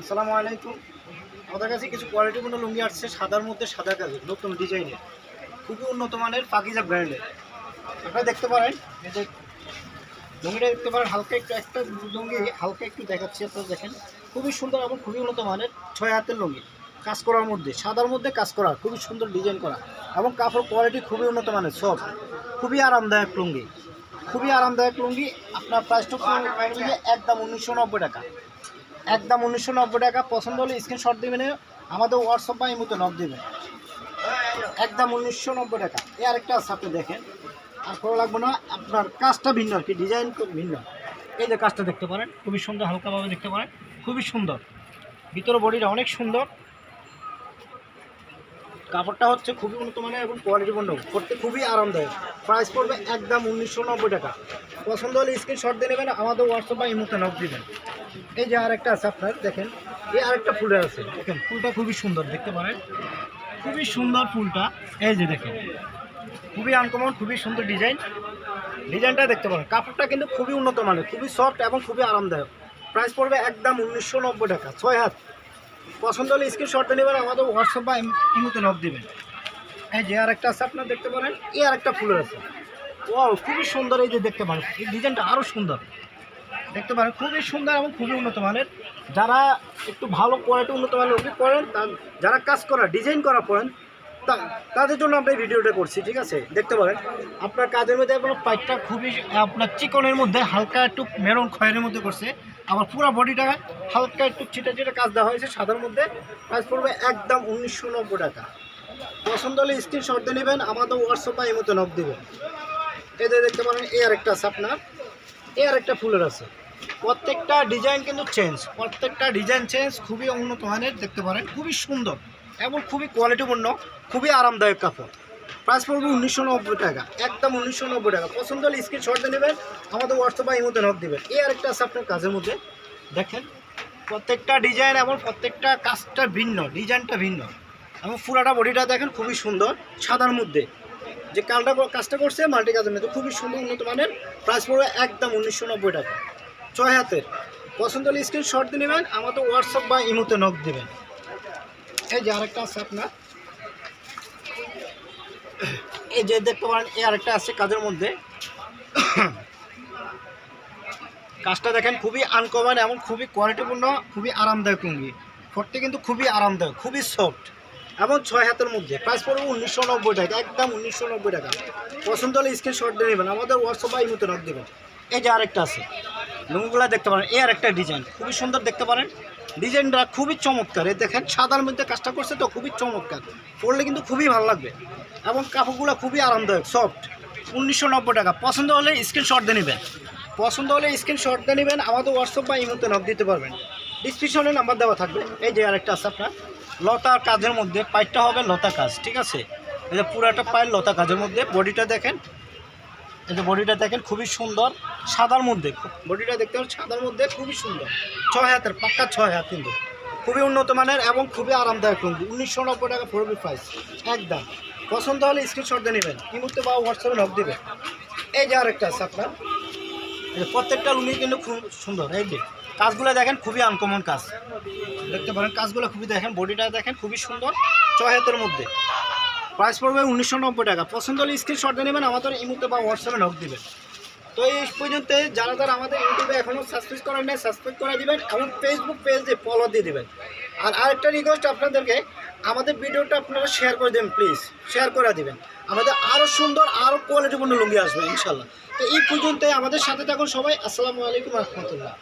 আসসালামু আলাইকুম। আমাদের কাছে কিছু কোয়ালিটিপূর্ণ লুঙ্গি আসছে, সাদার মধ্যে সাদা কাজের, নতুন ডিজাইনের। খুবই উন্নত মানের পাকিজা ব্র্যান্ডের। আপনারা দেখতে পারেন যে লুঙ্গিটা দেখতে পারেন, হালকা একটু, একটা লুঙ্গি হালকা একটু দেখাচ্ছি আপনারা দেখেন। খুবই সুন্দর এবং খুবই উন্নত মানের ছয় হাতের লুঙ্গি, কাজ করার মধ্যে, সাদার মধ্যে কাজ করা, খুবই সুন্দর ডিজাইন করা এবং কাপড় কোয়ালিটি খুবই উন্নত মানের সব খুবই আরামদায়ক লুঙ্গি। খুবই আরামদায়ক লুঙ্গি, আপনার প্রাইসটা একদম উনিশশো নব্বই টাকা। একদম উনিশশো নব্বই টাকা। পছন্দ হলে স্ক্রিনশট দেবেন আমাদের হোয়াটসঅ্যাপ বা ইমুতে নব দেবেন। একদম উনিশশো নব্বই টাকা। এ আরেকটা আছে, আপনি দেখেন। আর ভালো লাগবে না, আপনার কাজটা ভিন্ন আর কি ডিজাইন ভিন্ন। এই যে কাজটা দেখতে পারেন, খুবই সুন্দর, হালকাভাবে দেখতে পারেন, খুবই সুন্দর। ভিতরে বডিটা অনেক সুন্দর। কাপড়টা হচ্ছে খুবই উন্নত মানের এবং কোয়ালিটি কোয়ালিটিপূর্ণ করতে খুবই আরামদায়ক। প্রাইস পড়বে একদম উনিশশো নব্বই টাকা। পছন্দ হলে স্ক্রিনশট দিয়ে নেবেন, আমাদের হোয়াটসঅ্যাপ বা ইমোতে নক দিবেন এই যে আরেকটা আছে আপনার, দেখেন, এই আরেকটা ফুলের আছে। দেখেন, ফুলটা খুবই সুন্দর, দেখতে পারেন। খুবই সুন্দর ফুলটা। এই যে দেখেন, খুবই আনকমন খুবই সুন্দর ডিজাইন ডিজাইনটা দেখতে পারেন। কাপড়টা কিন্তু খুবই উন্নত মানের, খুবই সফট এবং খুবই আরামদায়ক। প্রাইস পড়বে একদম উনিশশো নব্বই টাকা। ছয় হাত। পছন্দ হলে স্ক্রিনশটটা নেবেন, আমাদের হোয়াটসঅ্যাপ বা ইমুতে নক দেবেন। হ্যাঁ যে আর একটা আছে, আপনার দেখতে পারেন, এই আরেকটা ফুলের আছে। ও খুবই সুন্দর এই যে দেখতে পারেন, এই ডিজাইনটা আরও সুন্দর। দেখতে পারেন, খুবই সুন্দর এবং খুবই উন্নত মানের। যারা একটু ভালো কোয়ালিটি উন্নত মানের করেন, তার যারা কাজ করা ডিজাইন করা পড়েন তাদের জন্য আমরা এই ভিডিওটা করছি, ঠিক আছে? দেখতে পারেন। আপনার কাজের মধ্যে আপনার পাইপটা খুবই, আপনার চিকনের মধ্যে হালকা একটু মেরুন খয়ের মধ্যে করছে। আবার পুরো বডিটা হালকা একটু ছিটা ছিটা কাজ দেওয়া হয়েছে সাদার মধ্যে। প্রাইস পড়বে একদম উনিশশো নব্বই টাকা। পছন্দ হলে স্ক্রিনশট দিয়ে নেবেন, আমাদের হোয়াটসঅ্যাপ বা এই মতো নক দেবেন এদের দেখতে পারেন, এই আরেকটা আছে আপনার। এই আরেকটা ফুলের আছে। প্রত্যেকটা ডিজাইন কিন্তু চেঞ্জ প্রত্যেকটা ডিজাইন চেঞ্জ খুবই উন্নত মানের, দেখতে পারেন, খুবই সুন্দর। এবং খুবই কোয়ালিটিপূর্ণ খুবই আরামদায়ক কাপড়। প্রাইস পড়বে উনিশশো নব্বই টাকা, একদম উনিশশো নব্বই টাকা। পছন্দ হলে স্ক্রিনশট নেবেন, আমাদের হোয়াটসঅ্যাপ বা ইমোতে নক দেবেন। এই আরেকটা আছে আপনার কাজের মধ্যে। দেখেন, প্রত্যেকটা ডিজাইন এবং প্রত্যেকটা কাজটা ভিন্ন ডিজাইনটা ভিন্ন। এবং পুরাটা বডিটা দেখেন খুবই সুন্দর, সাদার মধ্যে। যে কালটা কাজটা করছে, মাল্টি কাজের মধ্যে খুবই সুন্দর উন্নত মানের প্রাইস পড়বে একদম উনিশশো নব্বই টাকা। ছয় হাতের। পছন্দ হলে স্ক্রিনশট দিয়ে নেবেন, আমাদের হোয়াটসঅ্যাপ বা ইমোতে নক দেবেন। এই যে আরেকটা আছে আপনার। এই যে দেখতে পারেন, এই আরেকটা আছে কাজের মধ্যে। কাজটা দেখেন, খুবই আনকমন এবং খুবই কোয়ালিটিপূর্ণ খুবই আরামদায়ক লুঙ্গি। পরতে কিন্তু খুবই আরামদায়ক, খুবই সফট এবং ছয় হাতের মধ্যে। প্রাইস পড়বে উনিশশো নব্বই টাকা, একদম উনিশশো নব্বই টাকা। পছন্দ হলে স্ক্রিনশট দিয়ে নেবেন। আমাদের হোয়াটসঅ্যাপ বা ইমোতে নক দেবেন। এই যে আরেকটা আছে। লুঙ্গিগুলো দেখতে পারেন। এই আরেকটা ডিজাইন খুবই সুন্দর দেখতে পারেন। ডিজাইনটা খুবই চমৎকার। এই দেখেন, সাদার মধ্যে কাজটা করছে তো, খুবই চমৎকার। পরলে কিন্তু খুবই ভালো লাগবে। এবং কাপড়গুলো খুবই আরামদায়ক সফট উনিশশো নব্বই টাকা। পছন্দ হলে স্ক্রিনশট দিয়ে নেবেন। পছন্দ হলে স্ক্রিনশট দিয়ে নেবেন। আমাদের হোয়াটসঅ্যাপ বা ইমোতে নক দিতে পারবেন। ডিসক্রিপশনে নাম্বার দেওয়া থাকবে। এই যে আরেকটা আছে আপনার। লতার কাজের মধ্যে পাইপটা হবে লতা কাজ, ঠিক আছে? যে পুরাটা পায়ের লতা কাজের মধ্যে। বডিটা দেখেন এই যে বডিটা দেখেন, খুবই সুন্দর। সাদার মধ্যে। বডিটা দেখতে পাচ্ছেন, সাদার মধ্যে খুবই সুন্দর। ছয় হাতের, পাক্কা ছয় হাত কিন্তু। খুবই উন্নত মানের এবং খুবই আরামদায়ক লুঙ্গি। উনিশশো নব্বই টাকা পড়বে প্রাইস একদম। পছন্দ হলে স্ক্রিনশট দিয়ে নেবেন। মুহূর্তে বা হোয়াটসঅ্যাপে নক দেবেন। এই যে আরেকটা আছে আপনার। প্রত্যেকটা লুঙ্গি কিন্তু খুব সুন্দর, এই যে। কাজগুলো দেখেন, খুবই আনকমন কাজ। দেখতে পারেন, কাজগুলো খুবই দেখেন, বডিটা দেখেন, খুবই সুন্দর। ছয় হাতের মধ্যে। প্রাইস পড়বে উনিশশো নব্বই টাকা। পছন্দ হলে স্ক্রিনশট দিয়ে নেবেন, আমাদের ইমুতে বা হোয়াটসঅ্যাপে নক দিবেন। তো এই পর্যন্ত যারা যারা আমাদের ইউটিউবে এখনও সাবস্ক্রাইব করেন নাই সাবস্ক্রাইব করে দিবেন এবং ফেসবুক পেজে ফলো দিয়ে দিবেন। আর আরেকটা রিকোয়েস্ট আপনাদেরকে, আমাদের ভিডিওটা আপনারা শেয়ার করে দেবেন প্লিজ শেয়ার করে দিবেন। আমাদের আরও সুন্দর আরও কোয়ালিটিপূর্ণ লুঙ্গি আসবে, ইনশাল্লাহ। তো এই পর্যন্ত আমাদের সাথে থাকুন সবাই। আসসালামু আলাইকুম রহমতুল্লাহ।